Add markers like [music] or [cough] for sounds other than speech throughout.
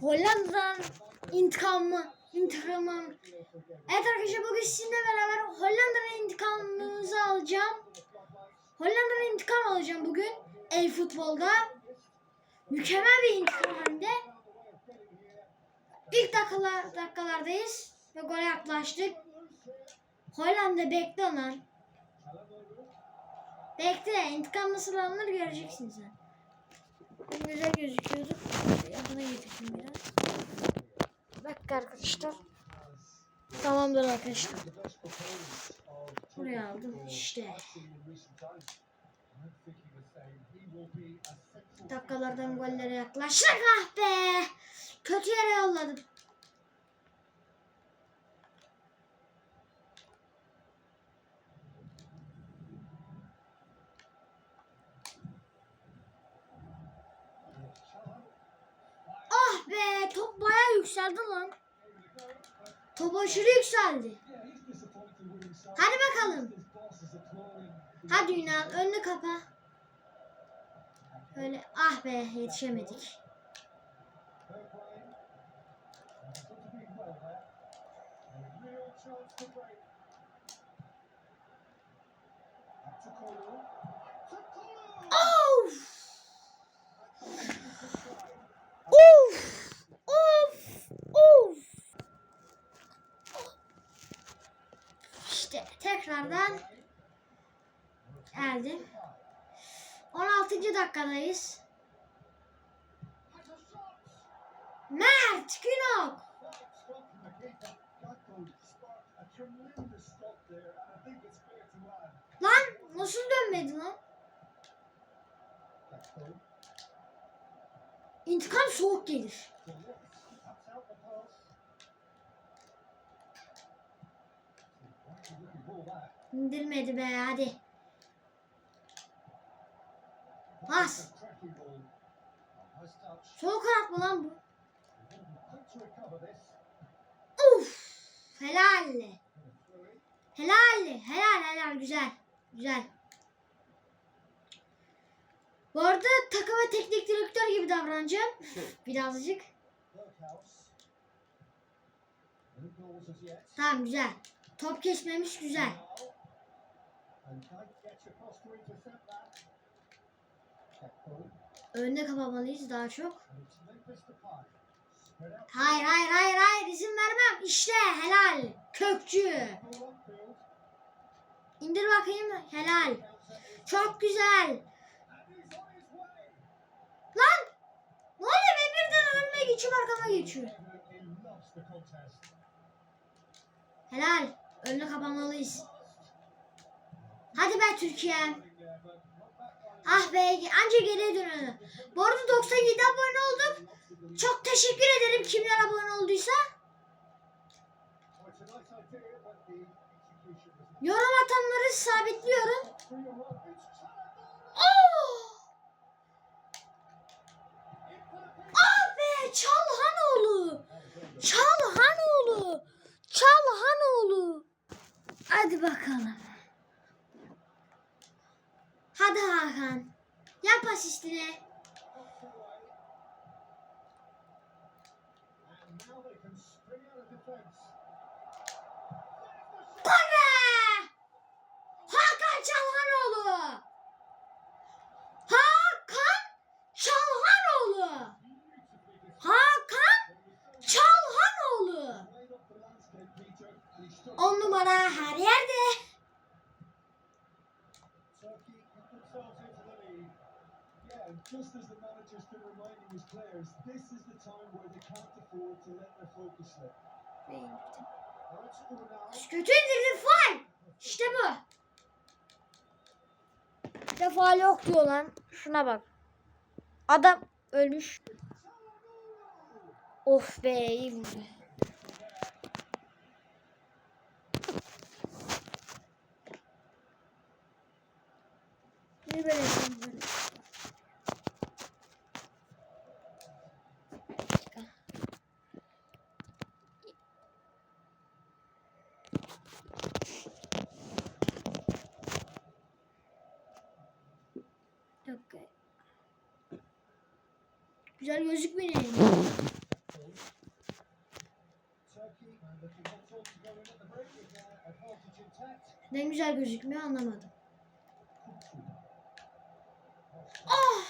Hollanda'dan intikamı, intikamım. Evet arkadaşlar bugün sizinle beraber Hollanda'nın intikamımızı alacağım. Hollanda'nın intikam alacağım bugün. El futbolda. Mükemmel bir intikam hem. İlk dakikalar, dakikalardayız ve gole yaklaştık. Hollanda bekle lan. Bekle intikam nasıl alınır göreceksin sen. Güzel gözüküyordu. Yakına getirdim biraz. Bak arkadaşlar. Tamamdır arkadaşlar. Buraya aldım işte. Dakikalardan gollere yaklaştık ah be. Kötü yere yolladım. Ah be top bayağı yükseldi lan. Top aşırı yükseldi. Hadi bakalım. Hadi Ünal önünü kapa. Öyle ah be yetişemedik. Of! Of! Of! Of! İşte tekrardan geldim. 16. dakikadayız. Mert Günok. Lan nasıl dönmedi lan? İntikam soğuk gelir. İndirmedi be hadi. Bas. Sol kanat mı lan bu? Uf. Helal. Helal. Helal helal güzel. Güzel. Bu arada takıma teknik direktör gibi davranacağım. Birazcık. Tamam güzel. Top kesmemiş güzel. Önde kapamalıyız daha çok. Hayır hayır hayır hayır izin vermem. İşte helal. Kökçü. İndir bakayım. Helal. Çok güzel. Lan! Ne oluyor be birden önüme geçiyor arkama geçiyor. Helal. Önünü kapamalıyız. Hadi be Türkiye. Ah be anca geriye dönüyor. Bu arada 97 abone olduk. Çok teşekkür ederim kimler abone olduysa. Yorum atanları sabitliyorum. Oh! Ah be Çalhanoğlu. Çalhanoğlu. Çalhanoğlu. Hadi bakalım. Hadi Hakan. Yap asistini. Be! Hakan Çalhanoğlu. Hakan Çalhanoğlu. Hakan Çalhanoğlu. On numara her yerde. Just as the manager's been reminding his players, this is the time where they can't afford to let their focus slip. Now it's Unal. Kötü indirdi faal. İşte bu. Faal yok diyor lan. Şuna bak. Adam ölmüş. Of be iyi vurdu. Güzel gözükmüyor. Neden güzel gözükmüyor anlamadım. Ah!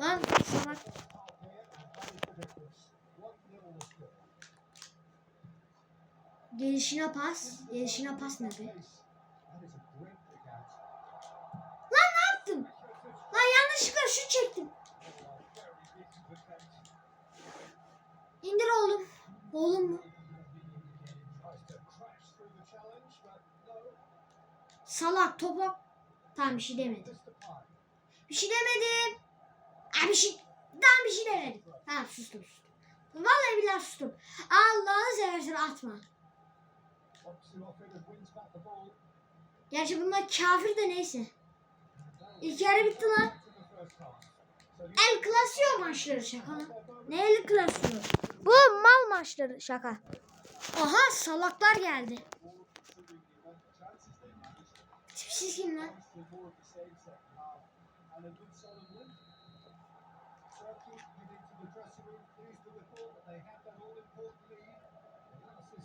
Lan salak. Gelişine pas. Gelişine pas ne be? Çektim. İndir oğlum. Oğlum mu? Salak topak. Tamam bir şey demedim. Bir şey demedim. Aa, bir şey. Tamam bir şey demedim. Tamam sustum sustum. Vallahi billahi sustum. Allah'ını seversen atma. Gerçi bunlar kafir de neyse. İlk yarı bitti lan. El Clasico maçları şaka. Ne El Clasico? Bu mal maçları şaka. Aha salaklar geldi. Tipsiz lan?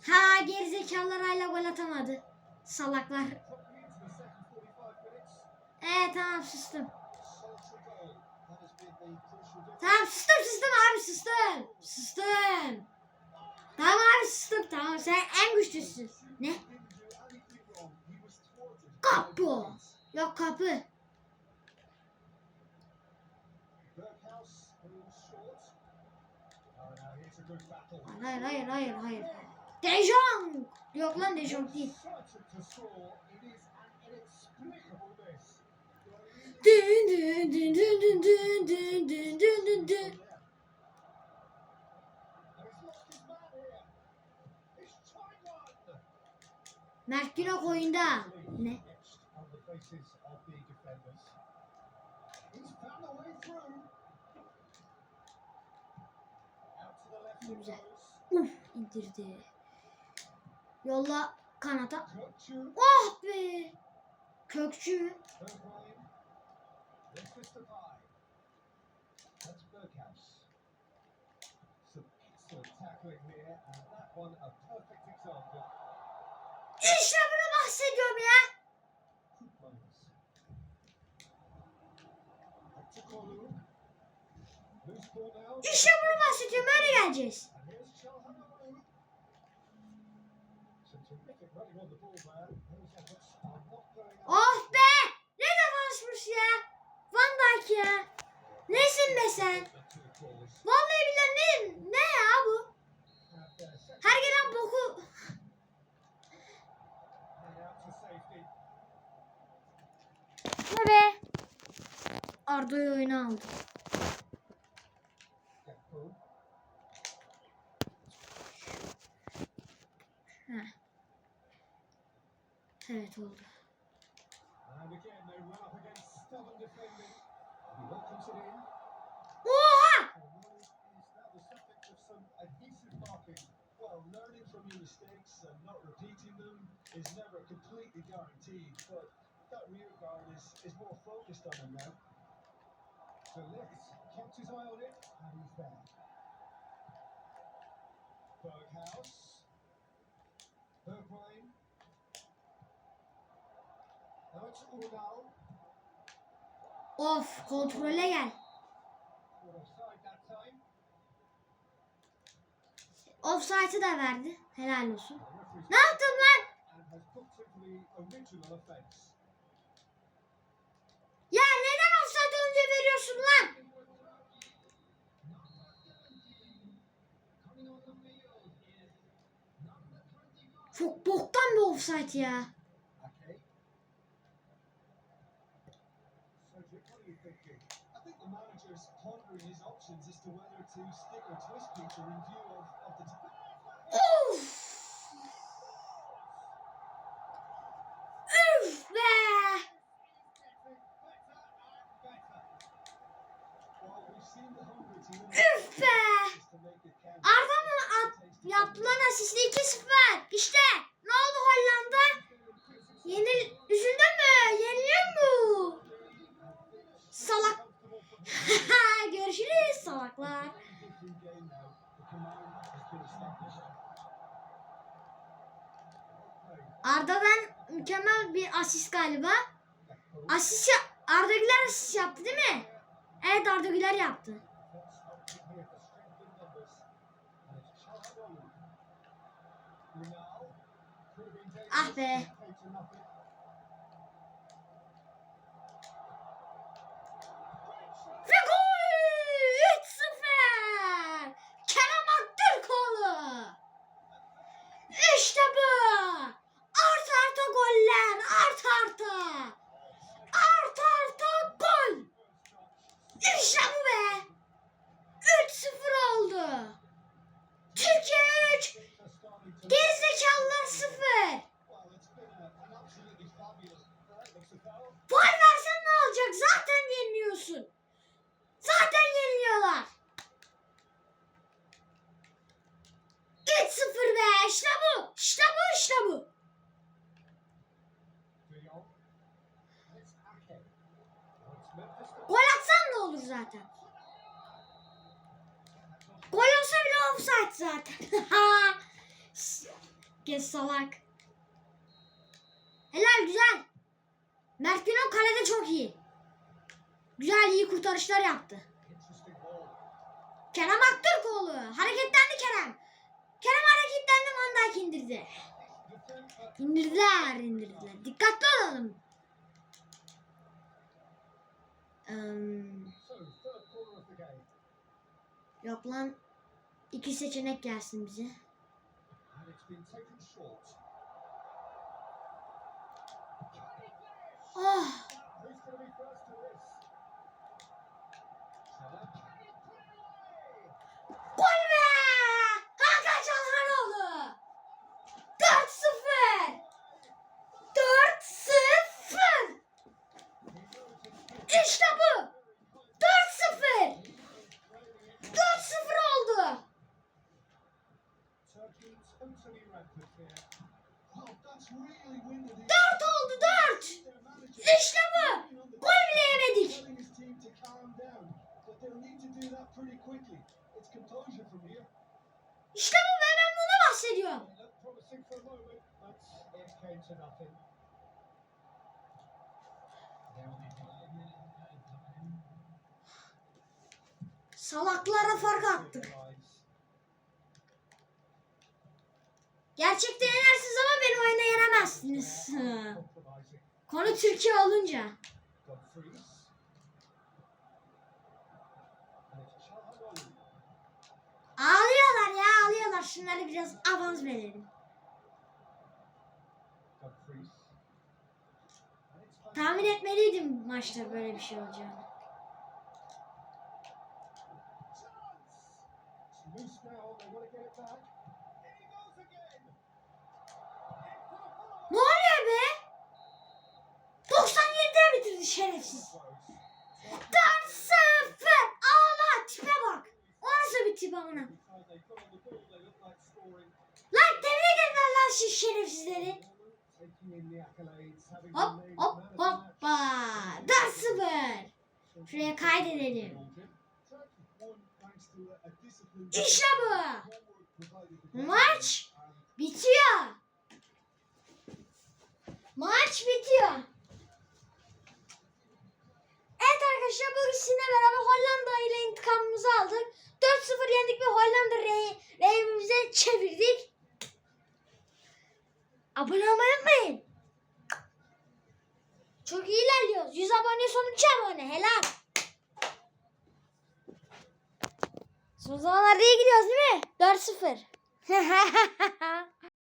Ha gerizekalılar hala gol atamadı. Salaklar. Evet tamam sustum. Tamam sustum sustum abi sustum. Sustum. Tamam abi sustum tamam sen en güçlüsün. Ne? Kapı. Yok kapı. Hayır hayır hayır hayır. De Jong. Yok lan De Jong değil. Mert Günok oyunda. Ne? Güzel. Uf indirdi. Yolla kanata. Oh be. Kökçü mü? Let's switch to five. That's Burkhouse. Some excellent tackling there, and that one a perfect example. İşte bunu bahsediyorum ya. İşte bunu bahsediyorum. Öyle geleceğiz. Oh be! Ne defansmış ya? Ya. Nesin be sen? Vallahi billahi ne, ne ya bu? Her gelen boku... Ne be? Arda'yı oyuna aldı. Heh. Evet oldu. Oha! Well, learning from your mistakes and not repeating them is never completely guaranteed, but that rear guard is, is more focused on him now. So Lex kept his eye on it, and he's there. Berghaus. Bergwijn. Now it's. Of kontrole gel. Offside'ı da verdi. Helal olsun. Ne yaptın lan? Ya neden offside önce veriyorsun lan? Çok boktan bir offside ya. What are you thinking? I think the manager's pondering his options as to whether to stick or twist Peter in view of, of the. Okay. Arda'dan mükemmel bir asist galiba. Asist Arda Güler asist yaptı değil mi? Evet Arda Güler yaptı. What's option here for strength in numbers? And it's Charles Ronald. Proving Ah dangerous. be. Played to nothing. Ve gol! 3-0! Kerem Aktürkoğlu! İşte bu! Art arta goller! Art arta! Art arta gol! İşte bu be! 3-0 oldu! Türkiye 3! Gerizekalılar 0! Well, it's been a, an absolutely fabulous. Right, looks a foul. Faul versen ne olacak? Zaten yeniliyorsun. Zaten yeniliyorlar. 3-0 be. İşte bu. İşte bu. İşte bu. De Jong. And it's Ake. Now it's Memphis to Gol atsan ne olur zaten. Gol olsa bile offside zaten. [laughs] Kes salak. Helal güzel. Mert Günok kalede çok iyi. Güzel iyi kurtarışlar yaptı. Kerem Aktürkoğlu. Hareketlendi Kerem. Kerem hareketlendi Van Dijk indirdi. İndirdiler indirdiler. Dikkatli olalım. Eee, So, third corner of the game. yok lan. İki seçenek gelsin bize. And it's been taken short. Oh, Who's going to be first to this? Salah. gol be! Hakan Çalhanoğlu. 4-0. 4-0. İşte İşte bu ve ben bunu bahsediyorum. Salaklara fark attık. Gerçekte yenersiniz ama beni oyunda yenemezsiniz. Konu Türkiye olunca. Dumfries. And it's Çalhanoğlu. Ağlıyorlar ya ağlıyorlar. Şunları biraz avans verelim. Tahmin etmeliydim maçta böyle bir şey olacağını. Ne oluyor be? 97'de bitirdi şerefsiz. 4-0. Ağla tipe bak. O nasıl bir tip amına? Time they got on the ball, they look like scoring. Lan tebrik ederim lan şu şerefsizleri. Hop hop hoppa. match. 4-0. Şuraya kaydedelim. İşte bu. Maç bitiyor. Maç bitiyor. Evet arkadaşlar bugün sizinle beraber Hollanda ile intikamımızı aldık. 4-0 yendik ve Hollanda re- reyimize çevirdik. Abone olmayı unutmayın. Çok iyi ilerliyoruz. 100 abone son 2 abone. Helal. Son zamanlarda iyi gidiyoruz değil mi? 4-0. [laughs]